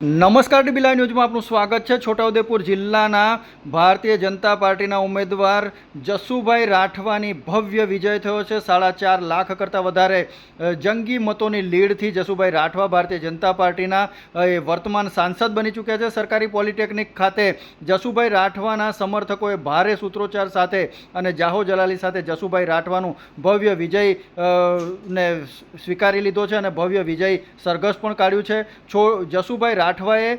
નમસ્કાર ડીબી ન્યૂઝમાં આપનું સ્વાગત છે. છોટાઉદેપુર જિલ્લાના ભારતીય જનતા પાર્ટીના ઉમેદવાર જસુભાઈ રાઠવાની ભવ્ય વિજય થયો છે. સાડા ચાર લાખ કરતાં વધારે જંગી મતોની લીડથી જસુભાઈ રાઠવા ભારતીય જનતા પાર્ટીના એ વર્તમાન સાંસદ બની ચૂક્યા છે. સરકારી પોલિટેકનિક ખાતે જસુભાઈ રાઠવાના સમર્થકોએ ભારે સૂત્રોચ્ચાર સાથે અને જાહો જલાલી સાથે જસુભાઈ રાઠવાનું ભવ્ય વિજય ને સ્વીકારી લીધો છે અને ભવ્ય વિજય સરઘસ પણ કાઢ્યું છે. છો, જસુભાઈ રાઠવાએ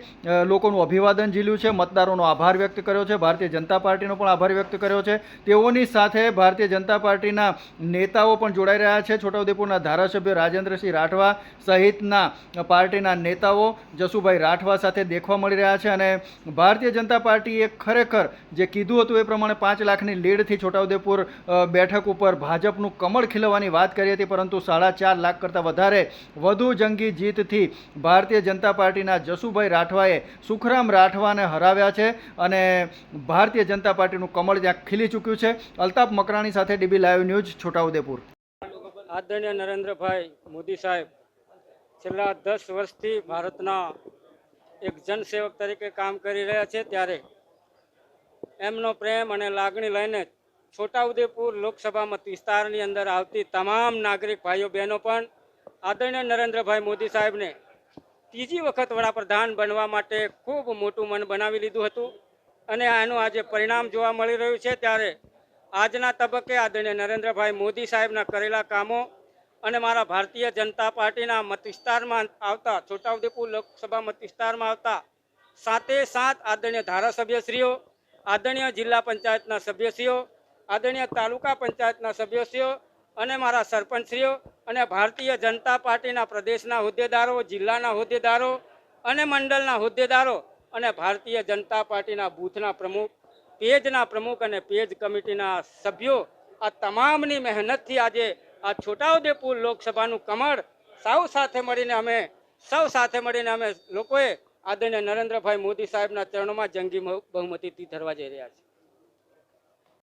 લોકોનું અભિવાદન ઝીલ્યું છે, મતદારોનો આભાર વ્યક્ત કર્યો છે, ભારતીય જનતા પાર્ટીનો પણ આભાર વ્યક્ત કર્યો છે. તેઓની સાથે ભારતીય જનતા પાર્ટીના નેતાઓ પણ જોડાઈ રહ્યા છે. છોટાઉદેપુરના ધારાસભ્ય રાજેન્દ્રસિંહ રાઠવા સહિતના પાર્ટીના નેતાઓ જસુભાઈ રાઠવા સાથે દેખવા મળી રહ્યા છે અને ભારતીય જનતા પાર્ટીએ ખરેખર જે કીધું હતું એ પ્રમાણે પાંચ લાખની લીડથી છોટાઉદેપુર બેઠક ઉપર ભાજપનું કમળ ખીલવાની વાત કરી હતી, પરંતુ સાડા ચાર લાખ કરતાં વધારે વધુ જંગી જીતથી ભારતીય જનતા પાર્ટીના જસુભાઈ રાઠવાએ સુખરામ રાઠવાને હરાવ્યા છે અને ભારતીય જનતા પાર્ટીનું કમળ ત્યાં ખીલી ચૂક્યું છે. અલ્તાફ મકરાણી સાથે ડીબી લાઈવ ન્યૂઝ, છોટાઉદેપુર. આદરણીય નરેન્દ્રભાઈ મોદી સાહેબ, છેલ્લા દસ વર્ષથી ભારતના એક જનસેવક તરીકે કામ કરી રહ્યા છે ત્યારે એમનો પ્રેમ અને લાગણી લઈને છોટાઉદેપુર લોકસભા મત વિસ્તારની અંદર આવતી તમામ નાગરિક ભાઈઓ બહેનો પણ આદરણીય નરેન્દ્રભાઈ મોદી સાહેબને ત્રીજી વખત વડાપ્રધાન બનવા માટે ખૂબ મોટું મન બનાવી લીધું હતું. અને આનું આજે પરિણામ જોવા મળી રહ્યું છે ત્યારે આજના તબક્કે આદરણીય નરેન્દ્રભાઈ મોદી સાહેબના કરેલા કામો અને મારા ભારતીય જનતા પાર્ટીના મત વિસ્તારમાં આવતા છોટાઉદેપુર લોકસભા મત વિસ્તારમાં આવતા સાતે સાત આદરણીય ધારાસભ્યશ્રીઓ, આદરણીય જિલ્લા પંચાયતના સભ્યશ્રીઓ, આદરણીય તાલુકા પંચાયતના સભ્યશ્રીઓ અને મારા સરપંચશ્રીઓ અને ભારતીય જનતા પાર્ટીના પ્રદેશના હોદ્દેદારો, જિલ્લાના હોદ્દેદારો અને મંડળના હોદ્દેદારો અને ભારતીય જનતા પાર્ટીના બૂથના પ્રમુખ, પેજના પ્રમુખ અને પેજ કમિટીના સભ્યો આ તમામની મહેનતથી આજે આ છોટાઉદેપુર લોકસભાનું કમળ સૌ સાથે મળીને અમે સૌ સાથે મળીને અમે લોકોએ આદરણીય નરેન્દ્રભાઈ મોદી સાહેબના ચરણોમાં જંગી બહુમતીથી ધરવા જઈ રહ્યા છે